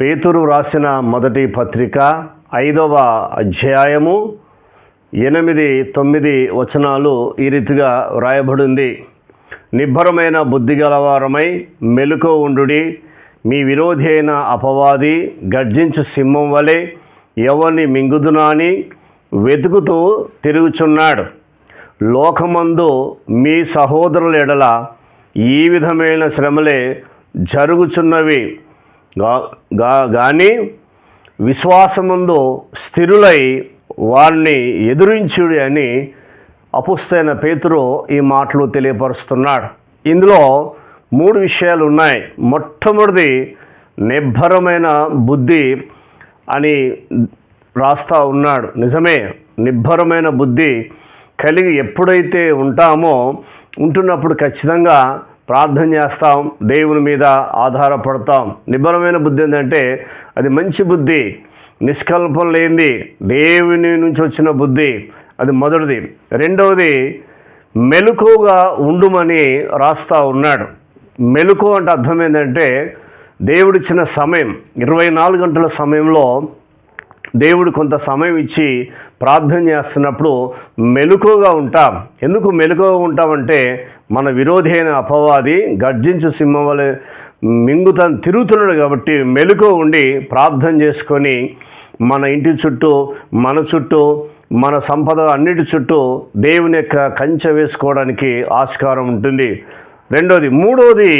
పేతురు రాసిన మొదటి పత్రిక ఐదవ అధ్యాయము ఎనిమిది తొమ్మిది వచనాలు ఈ రీతిగా వ్రాయబడింది. నిబ్బరమైన బుద్ధి గలవారమై మెలుకో ఉండుడి. మీ విరోధి అయిన అపవాది గర్జించు సింహం వలె ఎవరిని మింగుదునాని వెతుకుతూ తిరుగుచున్నాడు. లోకమందు మీ సహోదరుల ఎడల ఈ విధమైన శ్రమలే జరుగుచున్నవి. గా- గా- విశ్వాసముందు స్థిరులై వారిని ఎదురించుడి అని అపుస్తైన పేతురు ఈ మాటలు తెలియపరుస్తున్నాడు. ఇందులో మూడు విషయాలు ఉన్నాయి మొట్టమొదటి నిబ్బరమైన బుద్ధి అని రాస్తా ఉన్నాడు. నిజమే నిబ్బరమైన బుద్ధి కలిగి ఎప్పుడైతే ఉంటామో ఉంటున్నప్పుడు ఖచ్చితంగా ప్రార్థన చేస్తాం దేవుని మీద ఆధారపడతాం. నిబ్బరమైన బుద్ధి ఏంటంటే అది మంచి బుద్ధి నిష్కల్పం లేనిది దేవుని నుంచి వచ్చిన బుద్ధి అది మొదటిది. రెండవది మెలకుగా ఉండుమని రాస్తా ఉన్నాడు. మెలకు అంటే అర్థం ఏంటంటే దేవుడిచ్చిన సమయం ఇరవై నాలుగు గంటల సమయంలో దేవుడు కొంత సమయం ఇచ్చి ప్రార్థన చేస్తున్నప్పుడు మెలకుగా ఉంటాం. ఎందుకు మెలకుగా ఉంటామంటే మన విరోధి అయిన అపవాది గర్జించు సింహం వలె మింగుతాను తిరుగుతున్నాడు కాబట్టి మెలకు ఉండి ప్రార్థన చేసుకొని మన ఇంటి చుట్టూ మన చుట్టూ మన సంపద అన్నిటి చుట్టూ దేవుని యొక్క కంచె వేసుకోవడానికి ఆస్కారం ఉంటుంది. రెండోది మూడోది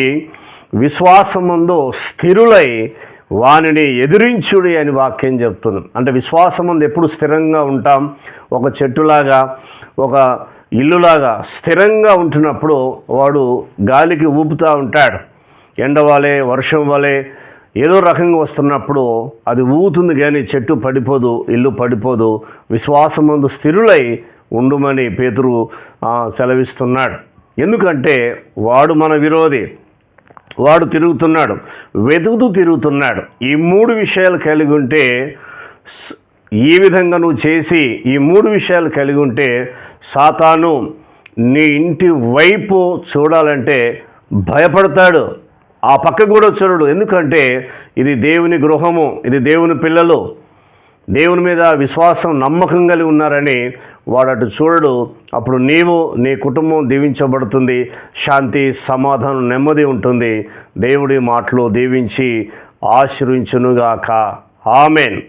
విశ్వాసముందు స్థిరులై వానిని ఎదిరించుడి అని వాక్యం చెప్తుంది. అంటే విశ్వాసం ముందు ఎప్పుడు స్థిరంగా ఉంటాం. ఒక చెట్టులాగా ఒక ఇల్లులాగా స్థిరంగా ఉంటున్నప్పుడు వాడు గాలికి ఊపుతూ ఉంటాడు. ఎండ వలె వర్షం వలె ఏదో రకంగా వస్తున్నప్పుడు అది ఊగుతుంది కానీ చెట్టు పడిపోదు ఇల్లు పడిపోదు. విశ్వాసం ముందు స్థిరులై ఉండుమని పేతురు సెలవిస్తున్నాడు. ఎందుకంటే వాడు మన విరోధి. వాడు తిరుగుతున్నాడు వెతుకుతూ తిరుగుతున్నాడు. ఈ మూడు విషయాలు కలిగి ఉంటే ఈ విధంగా నువ్వు చేసి ఈ మూడు విషయాలు కలిగి ఉంటే సాతాను నీ ఇంటి వైపు చూడాలంటే భయపడతాడు. ఆ పక్క కూడా చూడడు. ఎందుకంటే ఇది దేవుని గృహము ఇది దేవుని పిల్లలు. దేవుని మీద విశ్వాసం నమ్మకం కలిగి ఉన్నారని వాడు అటు చూడడు. అప్పుడు నీవు నీ కుటుంబం దీవించబడుతుంది. శాంతి సమాధానం నెమ్మది ఉంటుంది. దేవుడి మాటలు దీవించి ఆశ్రయించునుగాక ఆమెన్.